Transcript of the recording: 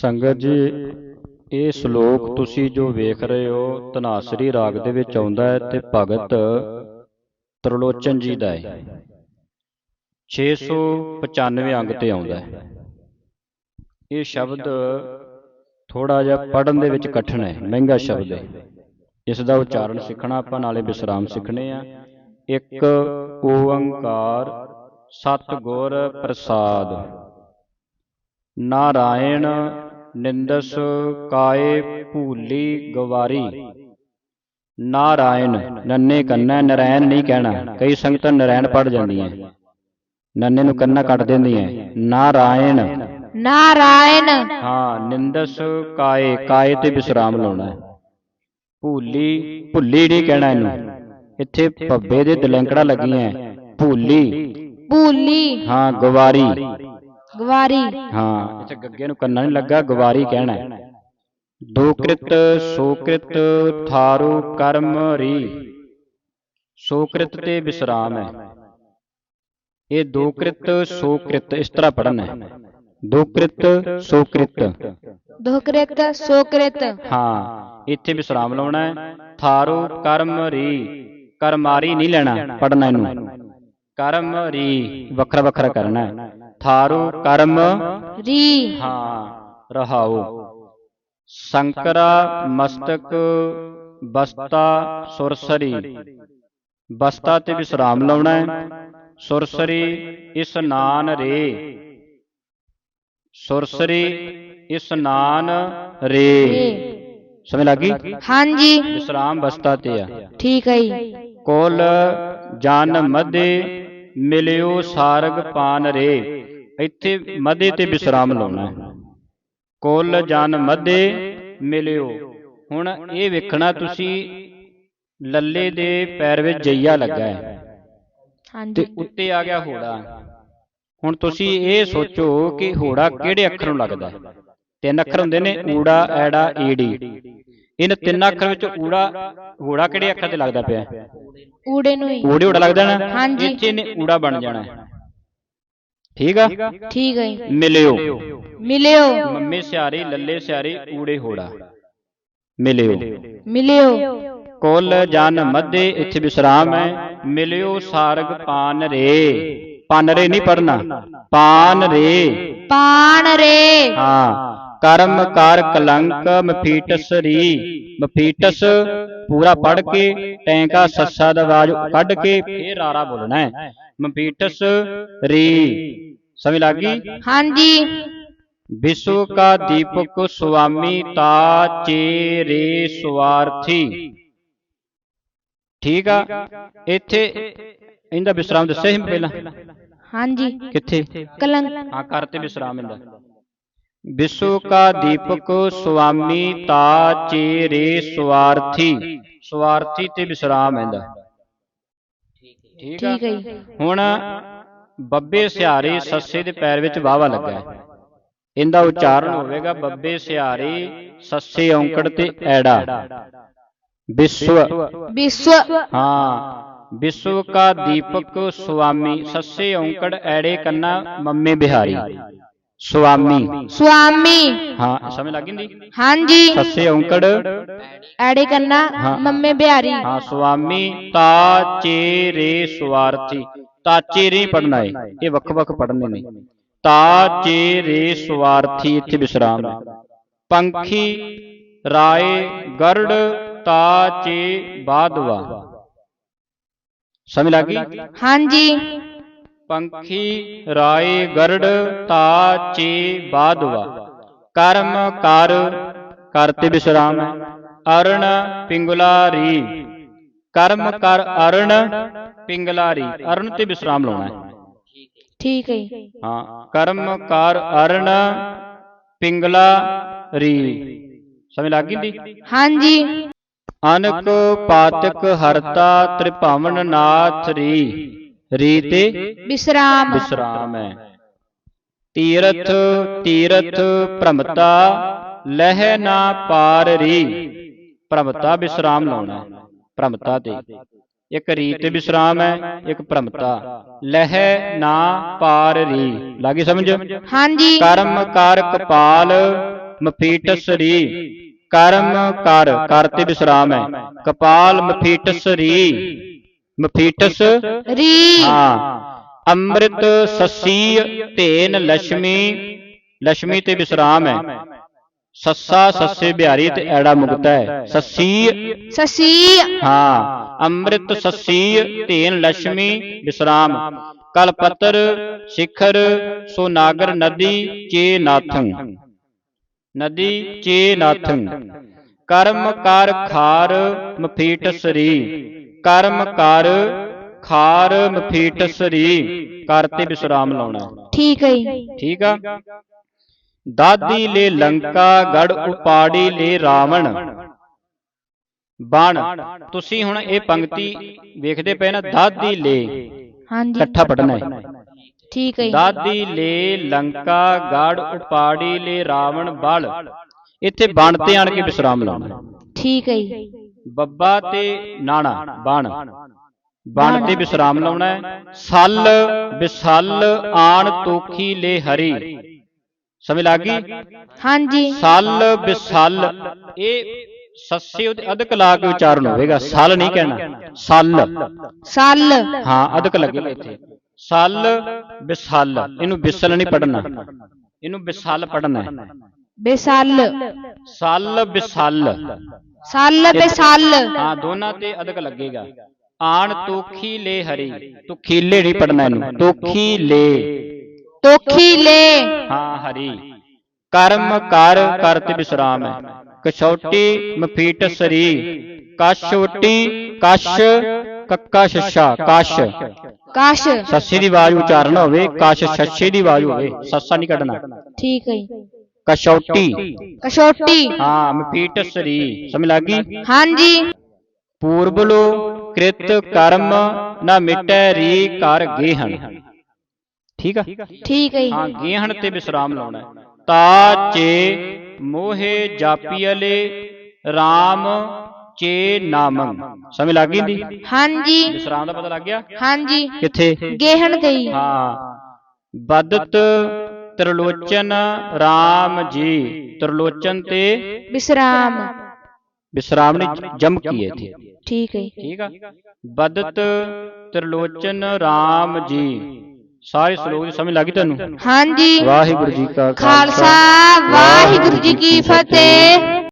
ਸੰਗਤ ਜੀ, ਇਹ ਸ਼ਲੋਕ ਤੁਸੀਂ ਜੋ ਵੇਖ ਰਹੇ ਹੋ, ਧਨਾਸਰੀ ਰਾਗ ਦੇ ਵਿੱਚ ਆਉਂਦਾ ਹੈ ਤੇ ਭਗਤ ਤਰਲੋਚਨ ਜੀ ਦਾ ਹੈ। 695 ਅੰਗ ਤੇ ਆਉਂਦਾ ਹੈ। ਇਹ ਸ਼ਬਦ ਥੋੜਾ ਜਿਹਾ ਪੜਨ ਦੇ ਵਿੱਚ ਕਠਿਨ ਹੈ, ਮਹਿੰਗਾ ਸ਼ਬਦ ਹੈ। ਇਸ ਦਾ ਉਚਾਰਨ ਸਿੱਖਣਾ ਆਪਾਂ, ਨਾਲੇ ਵਿਸਰਾਮ ਸਿੱਖਣੇ ਆ। ਇੱਕ ਓੰਕਾਰ ਸਤਿਗੁਰ ਪ੍ਰਸਾਦ। ਨਾਰਾਇਣ ਨਿੰਦਸ ਕਾਏ ਭੂਲੀ ਗਵਾਰੀ। ਨਾਰਾਇਣ ਨੰਨੇ ਕੰਨਾ ਨਰੈਣ ਨਹੀਂ ਕਹਿਣਾ। ਕਈ ਸੰਗਤਾਂ ਨਰੈਣ ਪੜ ਜਾਂਦੀਆਂ। ਨੰਨੇ ਨੂੰ ਕੰਨਾ ਕੱਟ ਦਿੰਦੀਆਂ। ਨਾਰਾਇਣ। ਨਾਰਾਇਣ। ਹਾਂ ਨਿੰਦਸ ਕਾਏ ਕਾਏ ਤੇ ਵਿਸਰਾਮ ਲਾਉਣਾ। ਭੂਲੀ ਭੁੱਲੀ ਨਹੀਂ ਕਹਿਣਾ ਇਹਨੂੰ। ਇੱਥੇ ਭੱਬੇ ਦੇ ਦਲੰਕੜਾ ਲੱਗੀਆਂ। ਭੂਲੀ। ਭੂਲੀ। ਹਾਂ ਗਵਾਰੀ। ਗਵਾਰੀ। ਹਾਂ ਇੱਥੇ ਗੱਗੇ ਨੂੰ ਕੰਨਾ ਨਹੀਂ ਲੱਗਾ ਗਵਾਰੀ ਕਹਿਣਾ ਹੈ। ਦੋ ਕ੍ਰਿਤ ਸੋ ਕ੍ਰਿਤ ਥਾਰੂ ਕਰਮ ਰੀ। ਸੋ ਕ੍ਰਿਤ ਤੇ ਵਿਸਰਾਮ ਹੈ। ਇਹ ਦੋ ਕ੍ਰਿਤ ਸੋ ਕ੍ਰਿਤ ਇਸ ਤਰ੍ਹਾਂ ਪੜਨਾ ਹੈ। ਦੋ ਕ੍ਰਿਤ ਸੋ ਕ੍ਰਿਤ। ਹਾਂ ਇੱਥੇ ਵਿਸਰਾਮ ਲਾਉਣਾ ਹੈ। ਥਾਰੂ ਕਰਮ ਰੀ। ਕਰਮਾਰੀ ਨਹੀਂ ਲੈਣਾ ਪੜਨਾ ਇਹਨੂੰ। ਕਰਮ ਰੀ ਵੱਖਰਾ ਵੱਖਰਾ ਕਰਨਾ ਹੈ। ਥਾਰੂ ਕਰਮ ਰੀ ਹਾਂ ਰਹਾਉ ਸੰਕਰਾ ਮਸਤਕ ਬਸਤਾ ਸੁਰਸਰੀ ਬਸਤਾ ਤੇ ਵਿਸਰਾਮ ਲਾਉਣਾ ਹੈ ਸੁਰਸਰੀ ਇਸਨਾਨ ਰੇ ਸੁਰਸਰੀ ਇਸਨਾਨ ਰੇ ਸਮਝ ਲੱਗੀ ਹਾਂਜੀ ਵਿਸਰਾਮ ਬਸਤਾ ਤੇ ਆ ਠੀਕ ਹੈ ਜੀ ਕੋਲ ਜਨ ਮਧੇ ਮਿਲਿਓ ਸਾਰਗ ਪਾਨ ਰੇ ਇੱਥੇ ਮਧੇ ਤੇ ਵਿਸਰਾਮ ਲਾਉਣਾ। ਹੈ ਕੋਲ ਜਨ ਮਧੇ ਮਿਲਿਓ। ਹੁਣ ਇਹ ਵੇਖਣਾ ਤੁਸੀਂ ਲੱਲੇ ਦੇ ਪੈਰ ਵਿੱਚ ਜਈਆ ਲੱਗਾ ਹੈ। ਤੇ ਹਾਂਜੀ। ਉੱਤੇ ਆ ਗਿਆ ਹੋੜਾ। ਹੁਣ ਤੁਸੀਂ ਇਹ ਸੋਚੋ ਕਿ ਹੋੜਾ ਕਿਹੜੇ ਅੱਖਰ ਨੂੰ ਲੱਗਦਾ। ਹੈ ਤਿੰਨ ਅੱਖਰ ਹੁੰਦੇ ਨੇ ਊੜਾ ਐੜਾ ਈੜੀ। ਇਹਨਾਂ ਤਿੰਨ ਅੱਖਰ ਵਿੱਚ ਊੜਾ ਹੋੜਾ ਕਿਹੜੇ ਅੱਖਰ ਤੇ ਲੱਗਦਾ ਪਿਆ? ਹੈ? ਊੜੇ ਨੂੰ ਹੀ। ਊੜੇ ਊੜਾ ਲੱਗਦਾ ਨਾ? ਹਾਂਜੀ। ਇੱਥੇ ਨੇ ਊੜਾ ਬਣ ਜਾਣਾ। ਹੈ ਠੀਕ ਆ ਠੀਕ ਹੈ ਜੀ ਮਿਲਿਓ ਮਿਲਿਓ ਮੰਮੇ ਸਿਆਰੀ ਲੱਲੇ ਸਿਆਰੀ ਊੜੇ ਹੋੜਾ ਮਿਲਿਓ ਮਿਲਿਓ ਕੁੱਲ ਜਨ ਮਧੇ ਇੱਥੇ ਵਿਸਰਾਮ ਹੈ ਮਿਲਿਓ ਸਾਰਗ ਪਾਨ ਰੇ ਪਾਨ ਰੇ ਨਹੀਂ ਪੜਨਾ ਪਾਨ ਰੇ ਪਾਣ ਰੇ ਹਾਂ ਕਰਮ ਕਰ ਕਲੰਕ ਮਫੀਟਸ ਰੀ ਮਫੀਟਸ ਪੂਰਾ ਪੜ ਕੇ ਟੈਂਕਾ ਸੱਸਾ ਦਾ ਆਵਾਜ਼ ਕੱਢ ਕੇ ਫੇਰ ਰਾਰਾ ਬੋਲਣਾ ਹੈ ਮਫੀਟਸ ਰੀ ਸਮਝ ਲੱਗ ਗਈ? ਹਾਂਜੀ। ਵਿਸ਼ਵ ਕਾ ਦੀਪਕ ਸੁਆਮੀ ਤਾ ਚੇਰੇ ਸੁਆਰਥੀ। ਠੀਕ ਆ? ਇੱਥੇ ਇਹਦਾ ਵਿਸਰਾਮ ਦੱਸਿਆ ਸੀ ਪਹਿਲਾਂ? ਹਾਂਜੀ। ਕਿੱਥੇ? ਕਲੰਕ। ਹਾਂ ਕਰਤੇ ਵਿਸਰਾਮ ਇਹਦਾ। ਵਿਸ਼ਵ ਕਾ ਦੀਪਕ ਸੁਆਮੀ ਤਾ ਚੇਰੇ ਸੁਆਰਥੀ। ਸੁਆਰਥੀ ਤੇ ਵਿਸਰਾਮ ਇਹਦਾ। ਠੀਕ ਹੈ ਜੀ। ਹੁਣ ਬੱਬੇ ਸਿਹਾਰੇ ਸੱਸੇ ਦੇ ਪੈਰ ਵਿੱਚ ਵਾਵਾ ਲੱਗਾ ਹੈ। ਇਹਦਾ ਉਚਾਰਨ ਹੋਵੇਗਾ ਬੱਬੇ ਸਿਹਾਰੇ ਸੱਸੇ ਔਂਕੜ ਤੇ ਐੜਾ। ਵਿਸ਼ਵ। ਵਿਸ਼ਵ। ਹਾਂ। ਵਿਸ਼ਵ ਕਾ ਦੀਪਕ ਸੁਆਮੀ ਸੱਸੇ ਔਂਕੜ ਐੜੇ ਕੰਨਾ ਮੰਮੇ ਬਿਹਾਰੀ। ਸੁਆਮੀ। ਸੁਆਮੀ। ਹਾਂ ਸਮਝ ਲੱਗ ਗਈ ਜੀ ਹਾਂਜੀ। ਸੱਸੇ ਔਂਕੜ ਐੜੇ ਕੰਨਾ। ਮੰਮੇ ਬਿਹਾਰੀ। ਹਾਂ ਸੁਆਮੀ ਤਾ ਚੇਰੇ ਸੁਆਰਥੀ ਤਾਚੇ ਰੇ ਪੜਨਾ ਹੈ ਇਹ ਵੱਖ ਵੱਖ ਪੜਨੇ ਨੇ। ਤਾ ਚੇਰੇ ਸੁਆਰਥੀ ਇੱਥੇ ਵਿਸਰਾਮ ਹੈ ਪੰਖੀ ਰਾਏ ਗਰੜ ਤਾ ਚੇ ਬਾਦਵਾ। ਸਮਝ ਲੱਗ ਹਾਂਜੀ। ਪੰਖੀ ਰਾਏ ਗਰੜ ਤਾ ਚੇ ਬਾਦਵਾ। ਕਰਮ ਕਰ ਕਰਤੇ ਵਿਸਰਾਮ ਹੈ ਅਰਣ ਪਿੰਗਲਾਰੀ ਕਰਮ ਕਰ ਅਰਣ ਪਿੰਗਲਾਰੀ ਅਰਣ ਤੇ ਵਿਸਰਾਮ ਲਾਉਣਾ ਹੈ। ਠੀਕ ਹੈ ਜੀ। ਹਾਂ ਕਰਮ ਕਰ ਅਰਣ ਪਿੰਗਲਾ ਰੀ ਸਮਝ ਲੱਗ ਗਈ ਦੀ ਹਾਂਜੀ। ਅਨਕ ਪਾਤਕ ਹਰਤਾ ਤ੍ਰਿਭਾਵਨ ਨਾਥ ਰੀ। ਰੀ ਤੇ ਵਿਸਰਾਮ। ਵਿਸਰਾਮ ਹੈ। ਤੀਰਥ ਤੀਰਥ ਭ੍ਰਮਤਾ ਲਹਿ ਨਾ ਪਾਰ ਰੀ। ਭ੍ਰਮਤਾ ਵਿਸਰਾਮ ਲਾਉਣਾ ਹੈ। ਭ੍ਰਮਤਾ ਤੇ। ਇੱਕ ਰੀਤ ਤੇ ਵਿਸਰਾਮ ਹੈ ਇੱਕ ਭ੍ਰਮਤਾ। ਲਹਿ ਨਾ ਪਾਰ ਰੀ ਲਾਗੀ ਸਮਝ? ਹਾਂਜੀ। ਕਰਮ ਕਰ ਕਪਾਲ ਮਫੀਟਸ ਰੀ ਕਰਮ ਕਰ ਕਰ ਤੇ ਵਿਸਰਾਮ ਹੈ। ਕਪਾਲ ਮਫੀਟਸ ਰੀ ਮਫੀਟਸ ਰੀ ਹਾਂ। ਅੰਮ੍ਰਿਤ ਸਸੀ ਧੇਨ ਲక్ష్ਮੀ ਲక్ష్ਮੀ ਤੇ ਵਿਸਰਾਮ ਹੈ। ਸੱਸਾ ਸੱਸੇ ਬਿਹਾਰੀ ਤੇ ਐੜਾ ਮੁਕਤਾ ਹੈ। ਸੱਸੀ ਸਸੀ। ਹਾਂ ਅੰਮ੍ਰਿਤ ਸੱਸੀ ਧੇਨ ਲక్ష్ਮੀ ਵਿਸਰਾਮ। ਕਲਪਤਰ ਸਿਖਰ ਸੋਨਾਗਰ ਨਦੀ ਚੇ ਨਾਥੰ। ਨਦੀ ਚੇ ਨਾਥੰ। ਕਰਮ ਕਰ ਖਾਰ ਮਫੀਟ ਸਰੀ। ਕਰਮ ਕਰ ਖਾਰ ਮਫੀਟ ਸਰੀ। ਕਰ ਤੇ ਵਿਸਰਾਮ ਲਾਉਣਾ। ਠੀਕ ਹੈ ਜੀ। ਠੀਕ ਆ? ਦਾਦੀ ਲੈ ਲੰਕਾ ਗੜ ਉਪਾੜੀ ਲੈ ਰਾਵਣ। ਬਣ ਤੁਸੀਂ ਹੁਣ ਇਹ ਪੰਕਤੀ ਵੇਖਦੇ ਪਏ ਨਾ ਦਾਦੀ ਲੈ। ਹਾਂਜੀ। ਇਕੱਠਾ ਪੜਨਾ ਹੈ। ਠੀਕ ਹੈ ਜੀ। ਦਾਦੀ ਲੈ ਲੰਕਾ ਗੜ ਉਪਾੜੀ ਲੈ ਰਾਵਣ ਬਲ। ਇੱਥੇ ਬਣ ਤੇ ਆਣ ਕੇ ਵਿਸਰਾਮ ਲਾਉਣਾ ਠੀਕ ਹੈ ਜੀ। ਬੱਬਾ ਤੇ ਨਾਣਾ ਬਣ। ਬਣ ਤੇ ਵਿਸਰਾਮ ਲਾਉਣਾ ਹੈ। ਸੱਲ ਵਿਸਲ ਆਣ ਤੋਖੀ ਲੈ ਹਰੀ। ਸਮਝ ਲੱਗ ਗਈ? ਹਾਂਜੀ। ਸੱਲ ਵਿਸਲ ਇਹ ਸੱਸੇ ਉਹਦੇ ਅਧਿਕ ਲਾ ਕੇ ਉਚਾਰਨ ਹੋਵੇਗਾ। ਸੱਲ ਨਹੀਂ ਕਹਿਣਾ। ਸੱਲ। ਸੱਲ। ਹਾਂ ਅਧਿਕ ਲੱਗੇਗਾ ਇੱਥੇ। ਸੱਲ ਵਿਸਲ ਇਹਨੂੰ ਵਿਸਲ ਨਹੀਂ ਪੜਨਾ ਇਹਨੂੰ ਵਿਸਲ ਪੜਨਾ ਹੈ। ਬੇਸਲ। ਸੱਲ ਵਿਸਲ ਸੱਲ ਤੇ ਸੱਲ। ਹਾਂ ਦੋਨਾਂ ਤੇ ਅਧਿਕ ਲੱਗੇਗਾ। ਆਣ ਤੋਖੀ ਲੈ ਹਰੀ। ਤੋਖੀਲੇ ਨਹੀਂ ਪੜਨਾ ਇਹਨੂੰ। ਤੋਖੀ ਲੈ। ਤੋਖੀ ਲੈ। ਹਾਂ ਹਰੀ। ਕਰਮ ਕਰ ਕਰ ਤੇ ਵਿਸਰਾਮ ਹੈ। ਕਛੌਟੀ ਮਫੀਟ ਸਰੀ। ਕਛੋਟੀ ਕਸ਼ ਕੱਕਾ ਛੱਛਾ ਕਸ਼। ਕਸ਼। ਸੱਸੇ ਦੀ ਆਵਾਜ਼ ਉਚਾਰਨ ਹੋਵੇ ਕਸ਼ ਛੱਛੇ ਦੀ ਆਵਾਜ਼ ਹੋਵੇ। ਸੱਸਾ ਨਹੀਂ ਕੱਢਣਾ। ਠੀਕ ਹੈ ਜੀ। ਕਛੌਟੀ। ਕਸ਼ੋਟੀ ਹਾਂ ਮਫੀਟ ਸਰੀ। ਸਮਝ ਲੱਗ ਗਈ? ਹਾਂਜੀ। ਪੂਰਬਲੋ ਕ੍ਰਿਤ ਕਰਮ ਨਾ ਮਿਟੈ ਰੀ ਕਰ ਗੇਹਣ ਠੀਕ ਆ? ਠੀਕ ਹੈ ਜੀ। ਹਾਂ ਗੇਹਣ ਤੇ ਵਿਸਰਾਮ ਲਾਉਣਾ ਹੈ। ਤਾ ਚੇ ਮੋਹੇ ਜਾਪੀਲੇ RAM ਚੇ ਨਾਮੰ। ਸਮਝ ਲੱਗ ਗਈ ਦੀ ਹਾਂਜੀ। ਵਿਸਰਾਮ ਦਾ ਪਤਾ ਲੱਗ ਗਿਆ? ਹਾਂਜੀ। ਕਿੱਥੇ? ਗੇਹਣ ਤੇ ਜੀ ਹਾਂ। ਬਦਤ ਤ੍ਰਿਲੋਚਨ RAM ਜੀ। ਤ੍ਰਿਲੋਚਨ ਤੇ ਵਿਸਰਾਮ। ਵਿਸਰਾਮ ਨੇ ਜਮ ਕੀ ਹੈ ਇੱਥੇ? ਠੀਕ ਹੈ। ਠੀਕ ਆ। ਬਦਤ ਤ੍ਰਿਲੋਚਨ RAM ਜੀ। ਸਾਰੇ ਸ਼ਲੋਕ ਦੀ ਸਮਝ ਲੱਗੀ ਤੁਹਾਨੂੰ? ਹਾਂਜੀ। ਵਾਹਿਗੁਰੂ ਜੀ ਕਾ ਖਾਲਸਾ ਵਾਹਿਗੁਰੂ ਜੀ ਕੀ ਫਤਿਹ।